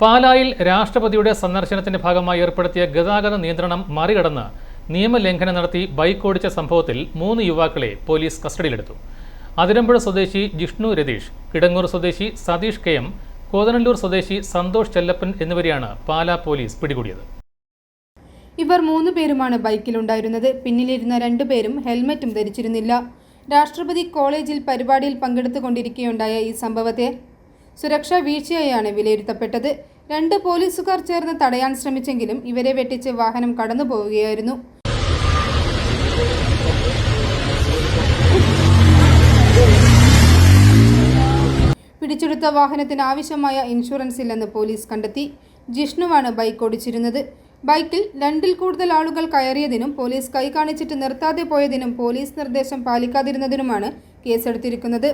പാലായിൽ രാഷ്ട്രപതിയുടെ സന്ദർശനത്തിന്റെ ഭാഗമായി ഏർപ്പെടുത്തിയ ഗതാഗത നിയന്ത്രണം മറികടന്ന് നിയമലംഘനം നടത്തി ബൈക്ക് ഓടിച്ച സംഭവത്തിൽ മൂന്ന് യുവാക്കളെ പോലീസ് കസ്റ്റഡിയിലെടുത്തു. അതിരമ്പുഴ സ്വദേശി ജിഷ്ണു രതീഷ് കിടങ്ങൂർ സ്വദേശി സതീഷ് കെ എം കോതനല്ലൂർ സ്വദേശി സന്തോഷ് ചെല്ലപ്പൻ എന്നിവരെയാണ് പാലാ പോലീസ് പിടികൂടിയത്. ഇവർ മൂന്ന് പേരുമാണ് ബൈക്കിലുണ്ടായിരുന്നത്. പിന്നിലിരുന്ന രണ്ടു പേരും ഹെൽമറ്റും ധരിച്ചിരുന്നില്ല. രാഷ്ട്രപതി കോളേജിൽ പരിപാടിയിൽ പങ്കെടുത്തുകൊണ്ടിരിക്കുകയുണ്ടായ ഈ സംഭവത്തെ സുരക്ഷാ വീഴ്ചയായാണ് വിലയിരുത്തപ്പെട്ടത്. രണ്ട് പോലീസുകാർ ചേർന്ന് തടയാൻ ശ്രമിച്ചെങ്കിലും ഇവരെ വെട്ടിച്ച് വാഹനം കടന്നു പോവുകയായിരുന്നു. പിടിച്ചെടുത്ത വാഹനത്തിന് ആവശ്യമായ ഇൻഷുറൻസ് ഇല്ലെന്ന് പോലീസ് കണ്ടെത്തി. ജിഷ്ണുവാണ് ബൈക്ക് ഓടിച്ചിരുന്നത്. ബൈക്കിൽ രണ്ടിൽ കൂടുതൽ ആളുകൾ കയറിയതിനും പോലീസ് കൈ കാണിച്ചിട്ട് നിർത്താതെ പോയതിനും പോലീസ് നിർദ്ദേശം പാലിക്കാതിരുന്നതിനുമാണ് കേസെടുത്തിരിക്കുന്നത്.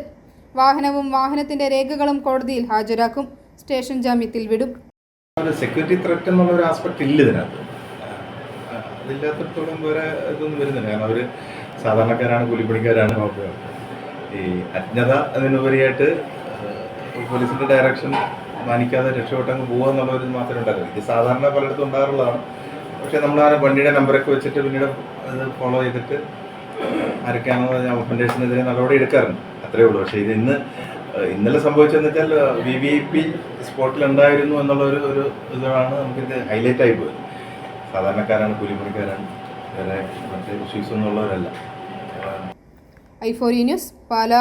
വാഹനവും വാഹനത്തിന്റെ രേഖകളും കോടതിയിൽ ഹാജരാക്കും. സ്റ്റേഷൻ ജാമ്യത്തിൽ വിടും. സെക്യൂരിറ്റി ത്രെറ്റ് എന്നുള്ള ഒരു ആസ്പെക്ട് ഇല്ല ഇതിനകത്ത്. അതില്ലാത്തടത്തോളം വേറെ ഇതൊന്നും വരുന്നില്ല. കാരണം അവർ സാധാരണക്കാരാണ് കൂലിപ്പണിക്കാരാണ്. ഈ അജ്ഞത അതിനുപരിയായിട്ട് പോലീസിന്റെ ഡയറക്ഷൻ മാനിക്കാതെ രക്ഷപ്പെട്ടങ്ങ് പോകുക എന്നുള്ളൊരു മാത്രമേ ഉണ്ടാകൂ ഇത് സാധാരണ പലയിടത്തും ഉണ്ടാകാറുള്ളതാണ്. പക്ഷെ നമ്മൾ ആ വണ്ടിയുടെ നമ്പറൊക്കെ വെച്ചിട്ട് പിന്നീട് അത് ഫോളോ ചെയ്തിട്ട് ആരൊക്കെയാണോ ഒഫൻഡേഴ്സിനെതിരെ നടപടി എടുക്കാറുണ്ട്. അത്രേ ഉള്ളൂ. പക്ഷേ ഇത് ഇന്ന് ഇന്നലെ സംഭവിച്ചതെന്ന് വെച്ചാൽ വി വി പി സ്പോട്ടിൽ ഉണ്ടായിരുന്നു എന്നുള്ള ഒരു ഒരു ഇതാണ് നമുക്കിത് ഹൈലൈറ്റ് ആയി പോയത്. സാധാരണക്കാരാണ് കൂലിപ്പണിക്കാരാണ് വേറെ മറ്റേ ഇഷ്യൂസ് ഒന്നുള്ളവരല്ല ഐ ഫോർ ന്യൂസ് പാല